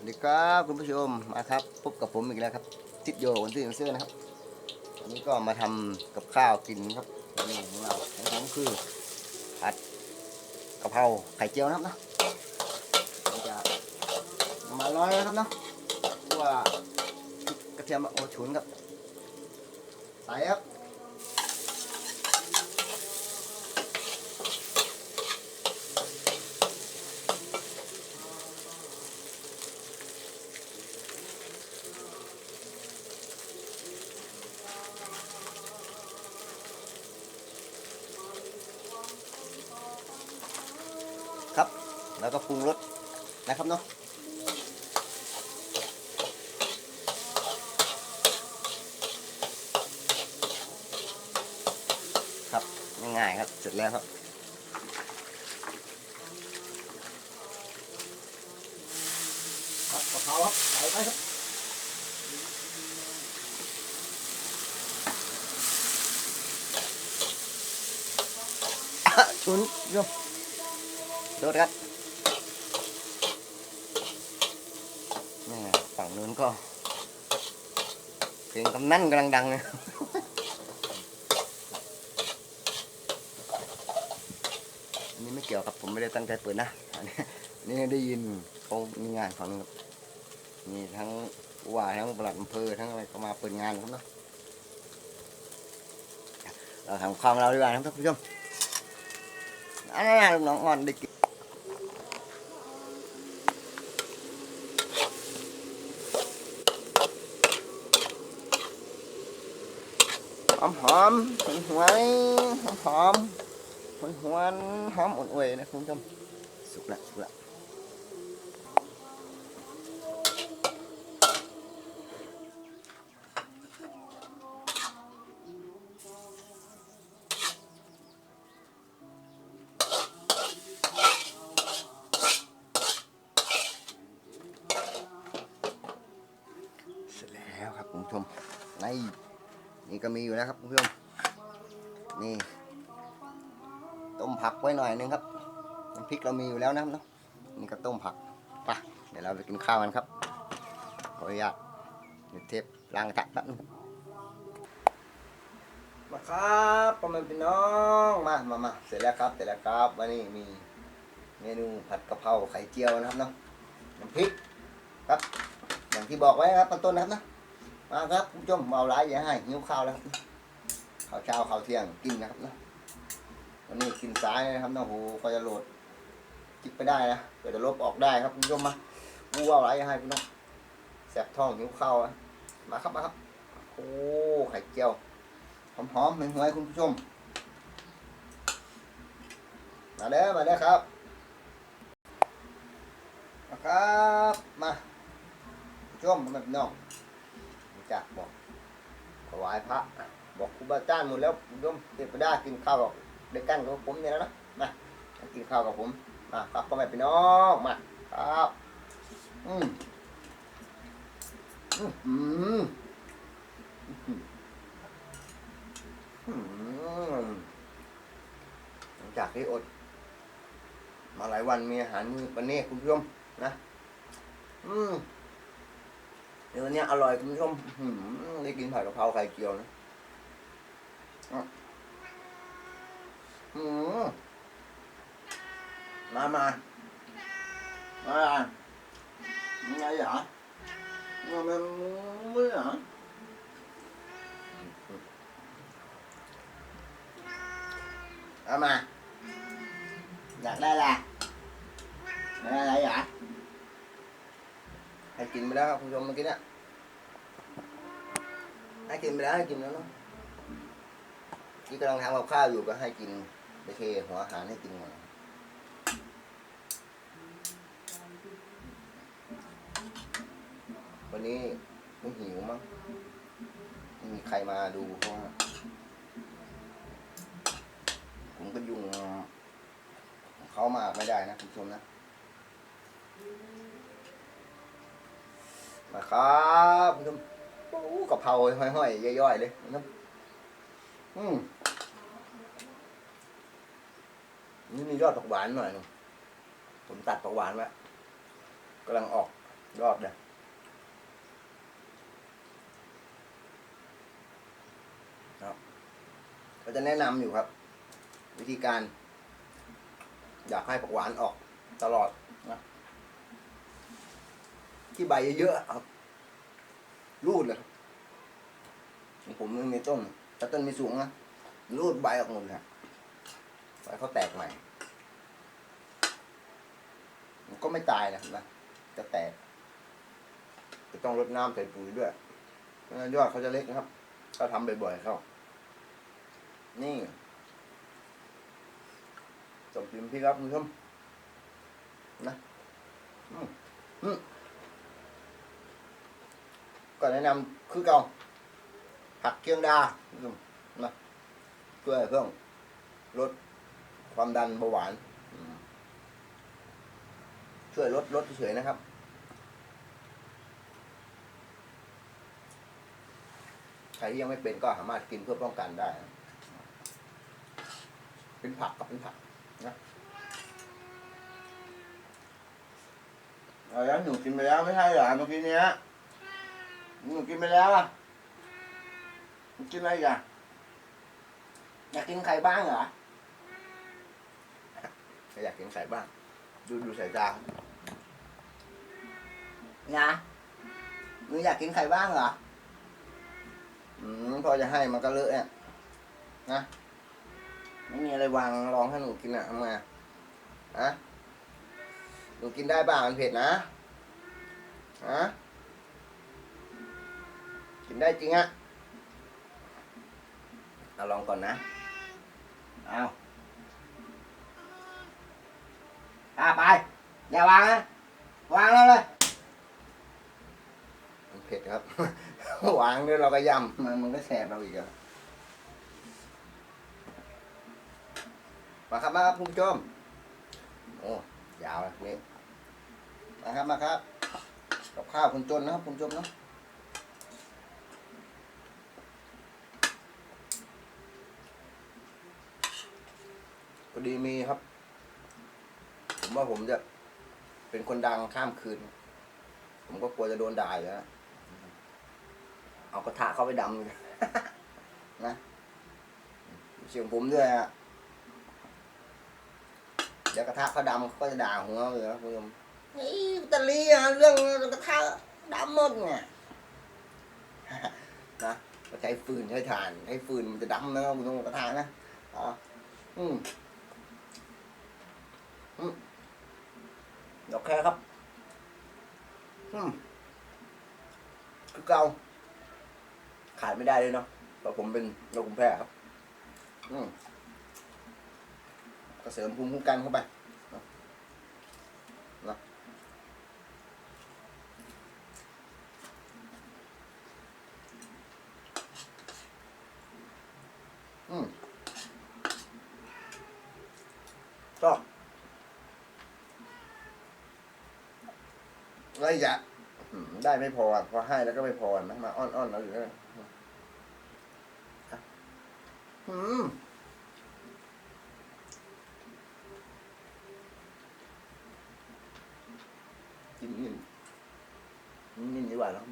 สวัสดีครับคุณผู้ชมมาครับพบกับผมอีกแล้วครับ ทิดโยคนที่เสื้อนะครับวันนี้ก็มาทำกับข้าวกินครับเมนูของเราของผมคือผัดกะเพราไข่เจียวนะครับเนาะเราจะมาร้อนแล้วครับเนาะว่ากระเทียมโอฉุนครับใส่ครับ แล้วก็ปรุงรสนะครับเนาะครับง่ายๆครับเสร็จแล้วครับครับกะเพราครับใส่ไปครับชุนโยโดดครับนี่ฝั่ งนู้นก็เพลงกำนันกำลังดังเลยอันนี้ไม่เกี่ยวครับผมไม่ได้ตั้งใจเปิดนะอันนี้นี่ได้ยินเขามีงานฝั่งนู้นครับมีทั้งว่าทั้งปลัดอำเภอทั้งอะไรก็มาเปิดงานครับเนาะเราทำความเราดีกว่าครับท่านผู้ชมอันนั้นลูกน้องอ่อนได้กิน มหอมหวยหวยหอมหอมหวยหวนหอมอุ่นอวยนะคุณผู้ชมสุกละสุกละเสร็จแล้วครับคุณผู้ชมใน นี่ก็มีอยู่แล้วครับคุณผู้ชมนี่ ต้มผักไว้หน่อยนึงครับน้ำพริกเรามีอยู่แล้วนะครับเนาะนี่ก็ต้มผักไปเดี๋ยวเราไปกินข้าวกันครับขออนุญาตเดี๋ยวเทปล้างกระทะแป๊บนึงมาครับประมาณพี่น้องมามามาเสร็จแล้วครับเสร็จแล้วครับวันนี้มีเมนูผัดกะเพราไข่เจียวนะครับเนาะน้ำพริกครับอย่างที่บอกไว้ครับตอนต้นนะครับนะ มาครับคุณผู้ชมเอาหลายอย่าให้หิวข้าวแล้วข้าวเช้าข้าวเที่ยงกินนะครับนะวันนี้กินสายนะครับนะโหก็จะโหลดจิบไปได้นะเดี๋ยวจะลบออกได้ครับคุณผู้ชมมาวูเอาหลายอย่าให้พี่น้องแสบท้องหิวข้าวมาครับมาครับโอ้ไข่เจียวหอมๆเหมือนๆคุณผู้ชม มาเด้อมาเด้อครับมาครับมาคุณผู้ชมมาพี่น้อง จากบอกถวายพระบอกครูบาอาจารย์หมดแล้วโยมเทพดากินข้าวกับเด็กกันกับผมเนี่ยนะมากินข้าวกับผมมาครับพ่อแม่พี่น้องมาครับอืมอืมอืมอืมหลังจากที่อด มาหลายวันมีอาหารมื้อวันนี้คุณผู้ชมนะ อืม เดี๋ยววันนี้อร่อยคุณผู้ชมหือได้กินผัดกะเพราไข่เจียวนะอืมมามามาไงเหรอมาเป็นมือเหรอเอามาอยากได้อะไรอยากได้อะไรเหรอ ให้กินไปแล้วครับคุณผู้ชมเมื่อกี้เนี่ยให้กินไปแล้วให้กินแล้วเนาะที่กำลังทำกับข้าวอยู่ก็ให้กินไปเทหัวอาหารให้กินหมดวันนี้ผมหิวมั้งไม่มีใครมาดูเพราะผมก็ยุ่งเขามาไม่ได้นะคุณผู้ชมนะ มาครับคุณผู้ชมกะเพราห้อยๆย่อยๆเลยนะครับอืมนี่มียอดผักหวานหน่อยนึงผมตัดผักหวานไว้กำลังออกรอบเลยครับก็จะแนะนำอยู่ครับ วิธีการ อยากให้ผักหวานออกตลอด ที่ใบเยอะๆครับรูดเลยของผมมันมีต้นถ้าต้นมีสูงนะรูดใบออกหมดเลยใบเขาแตกใหม่ มันก็ไม่ตายนะนะจะแตกจะต้องรดน้ำใส่ปุ๋ยด้วยยอดเขาจะเล็กนะครับถ้าทำบ่อยๆเข้า นี่จบพิมพ์พี่ครับคุณผู้ชมนะ อืมอืม ก็แนะนำคือเก่าผักเคียงดาชมนะเพื่อเพิ่มลดความดันเบาหวานช่วยลดลดเฉยนะครับ ใครที่ยังไม่เป็นก็สามารถกินเพื่อป้องกันได้ เป็นผักกับเป็นผักนะอาแล้วหนูกินไปแล้วไม่ใช่เหรอเมื่อกี้เนี้ย หนูกินไปแล้วอะกินอะไรอีกันอยากกินไข่บ้างเหรออยากกินไข่บ้าง ดูดูสายตานะหนูอยากกินไข่บ้างเหรอ อืมพอจะให้มันก็เลอะเนี่ยนะไม่มีอะไรวางรองให้หนูกินอะทำไงอะฮะหนูกินได้บ้างมันเผ็ดนะฮะ กินได้จริงอะเอาลองก่อนนะเอาอะไป อย่าวางนะ วางแล้วเลยมันเผ็ดครับ วางด้วยเราก็ยำมันมันก็แสบเราอีกอะมาครับมาครับคุณผู้ชมโอ้ยาวนะนี่มาครับมาครับกับข้าวคุณจนนะครับคุณผู้ชมเนาะ พอดีมีครับ ผมว่าผมจะเป็นคนดังข้ามคืน ผมก็กลัวจะโดนด่าอยู่แล้วเอากระทะเข้าไปดำนะเสียงผมด้วยอะเดี๋ยวกระทะเขาดำเขาก็จะด่าหัวเลยนะคุณผู้ชมเฮ้ยตะลีอะเรื่องกระทะดำหมดไงนะใช้ฟืนใช้ถ่านใช้ฟืนมันจะดำนะครับคุณผู้ชมกระทะนะอ๋ออืม อืมโอเคครับอืมคือเก่าขาดไม่ได้เลยเนาะเพราะผมเป็นโรคภูมิแพ้ครับ อืมก็เสริมภูมิคุ้มกันเข้าไปเนาะเนาะอืมก็ อะไรอย่าอืมได้ไม่พอพอให้แล้วก็ไม่พอนะมาอ้อนๆเราอยู่นั่นอืมกินนิ่มนิ่มดีกว่าเนอะ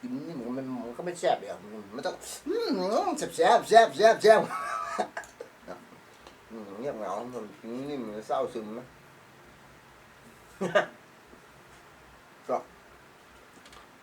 กินนิ่มมันมันก็ไม่แซ่บเลยอะมันมันต้องอืมแซ่บแซ่บแซ่บแซ่บ เงียบเหงามันกินนิ่มมันเศร้าซึมนะก็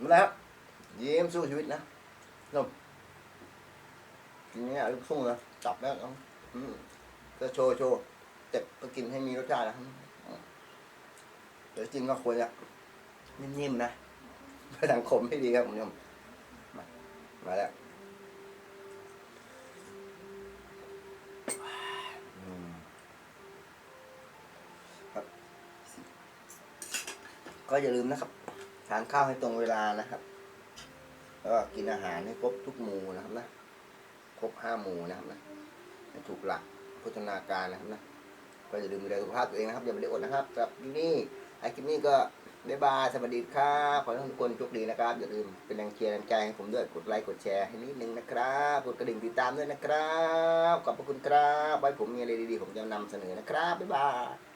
มาแล้วยิ้มสู้ชีวิตนะนมกินเนี้ยลูกทุ่งนะจับแล้วก็โชว์โชว์แต่ก็กินให้มีรสชาตินะอืมเดี๋ยวจริงก็ควรจะนิ่มๆนะเพื่อสังคมให้ดีครับคุณผู้ชมมาแล้วอืมครับ ก็อย่าลืมนะครับ ทานข้าวให้ตรงเวลานะครับ แล้วก็กินอาหารให้ครบทุกหมู่นะครับนะ ครบห้าหมู่นะครับนะให้ถูกหลักโภชนาการนะครับนะ ก็อย่าลืมดูแลสุขภาพตัวเองนะครับ อย่าไปได้อดนะครับสำหรับคลิปนี้ไอ้คลิปนี้ก็บ๊ายบายสวัสดีครับขอให้ทุกคนโชคดีนะครับ อย่าลืมเป็นแรงเชียร์แรงใจให้ผมด้วยกดไลค์กดแชร์ให้นิดนึงนะครับกดกระดิ่งติดตามด้วยนะครับขอบพระคุณครับไว้ผมมีอะไรดีๆผมจะนำเสนอนะครับบ๊ายบาย